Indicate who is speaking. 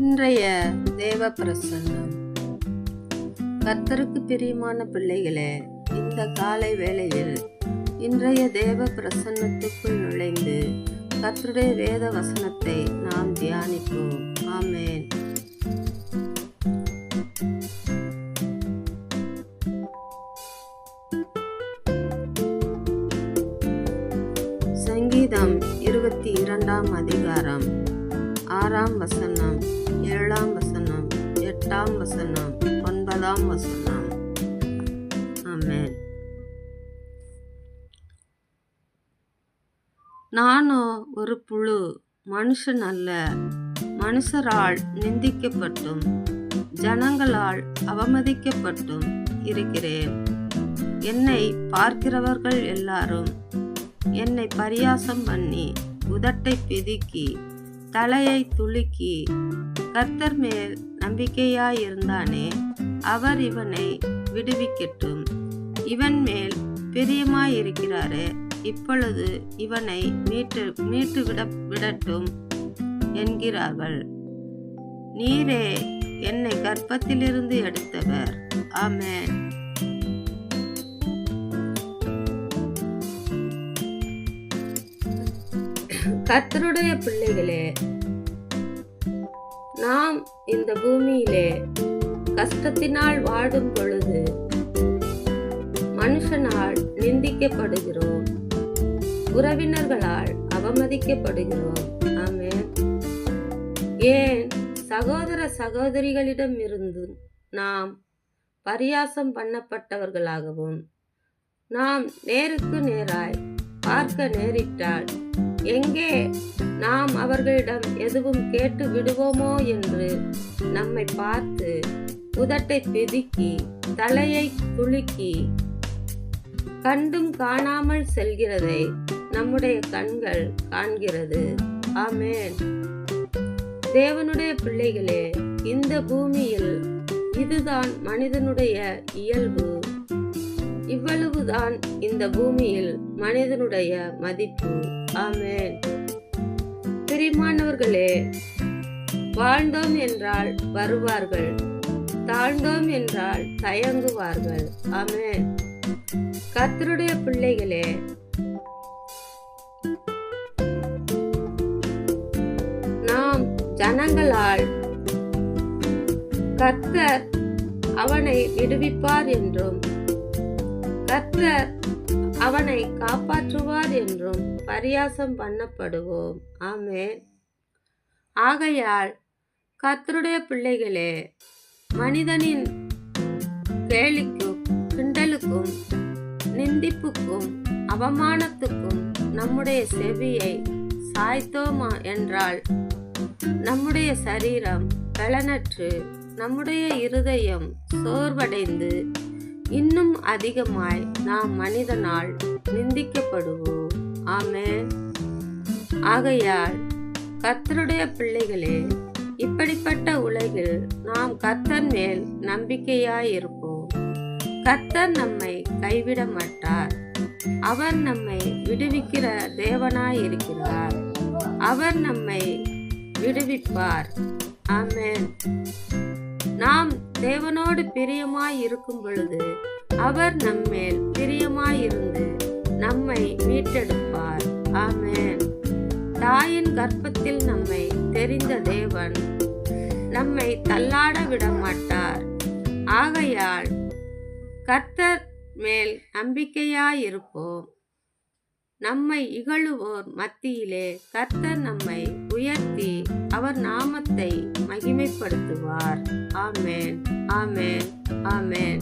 Speaker 1: இன்றைய தேவ பிரசன்னம் கர்த்தருக்கு பிரியமான பிள்ளைகளே இந்த காலை வேளையில் இன்றைய தேவ பிரசன்னத்துக்குள் நுழைந்து கர்த்தருடைய வேத வசனத்தை நாம் தியானிப்போம். ஆமேன். சங்கீதம் இருபத்தி இரண்டாம் அதிகாரம் ஆறாம் வசனம். ஏழாம் வசனம் எட்டாம் வசனம் ஒன்பதாம் வசனம். ஆமேன். நானோ ஒரு புழு மனுஷன் அல்ல. மனுஷரால் நிந்திக்கப்பட்டும் ஜனங்களால் அவமதிக்கப்பட்டும் இருக்கிறேன். என்னை பார்க்கிறவர்கள் எல்லாரும் என்னை பரியாசம் பண்ணி உதட்டை பிதுக்கி தலையை துலுக்கி கர்த்தர் மேல் நம்பிக்கையாயிருந்தானே அவர் இவனை விடுவிக்கட்டும். இவன் மேல் பிரியமாயிருக்கிறாரே இப்பொழுது இவனை மீட்டு மீட்டு விட விடட்டும் என்கிறார்கள். நீரே என்னை கர்ப்பத்திலிருந்து எடுத்தவர். ஆமேன். கர்த்தருடைய பிள்ளைகளே நாம் இந்த பூமியிலே கஷ்டத்தினால் வாடும் பொழுது மனுஷனால் நிந்திக்கப்படுகிறோம் உறவினர்களால் அவமதிக்கப்படுகிறோம். ஆமே ஏன்? சகோதர சகோதரிகளிடம் இருந்தும் நாம் பரியாசம் பண்ணப்பட்டவர்களாகவும் நாம் நேருக்கு நேராய் பார்க்க நேரிட்டால் எங்கே நாம் அவர்களிடம் எதுவும் கேட்டு விடுவோமோ என்று நம்மை பார்த்து உதட்டை பிதுக்கி தலையை துளுக்கி கண்டும் காணாமல் செல்கிறதை நம்முடைய கண்கள் காண்கிறது. ஆமேன். தேவனுடைய பிள்ளைகளே இந்த பூமியில் இதுதான் மனிதனுடைய இயல்பு. இவ்வளவுதான் இந்த பூமியில் மனிதனுடைய மதிப்பு. ஆமேன். பிரிமானவர்களே வாழ்ந்தோம் என்றால் வருவார்கள் தாழ்ந்தோம் என்றால் தயங்குவார்கள். ஆமேன். கத்தருடைய பிள்ளைகளே நாம் ஜனங்களால் கர்த்தர் அவனை விடுவிப்பார் என்றும் கர்த்தர் அவனை காப்பாற்றுவார் என்றும் பரியாசம் பண்ணப்படுவோம். ஆமே ஆகையால் கர்த்தருடைய பிள்ளைகளே மனிதனின் கேலிக்கும் கிண்டலுக்கும் நிந்திப்புக்கும் அவமானத்துக்கும் நம்முடைய செவியை சாய்த்தோமா என்றால் நம்முடைய சரீரம் பலனற்று நம்முடைய இருதயம் சோர்வடைந்து இன்னும் அதிகமாய் நாம் மனிதனால் நிந்திக்கப்படுவோம். ஆமே ஆகையால் கத்தருடைய பிள்ளைகளே இப்படிப்பட்ட உலகில் நாம் கத்தர் மேல் நம்பிக்கையாயிருப்போம். கத்தர் நம்மை கைவிட மாட்டார். அவர் நம்மை விடுவிக்கிற தேவனாயிருக்கிறார். அவர் நம்மை விடுவிப்பார். ஆமேன். தேவனோடு பிரியமாய் இருக்கும் பொழுது அவர் நம்மேல் பிரியமாயிருந்து நம்மை மீட்டெடுப்பார். ஆமேன். தாயின் கர்ப்பத்தில் நம்மை தெரிந்த தேவன் நம்மை தள்ளாட விட மாட்டார் ஆகையால் கர்த்தர் மேல் நம்பிக்கையாயிருப்போம். நம்மை இகழுவோர் மத்தியிலே கர்த்தர் நம்மை உயர்த்தி அவர் நாமத்தை மகிமைப்படுத்துவார். ஆமேன் ஆமேன் ஆமேன்.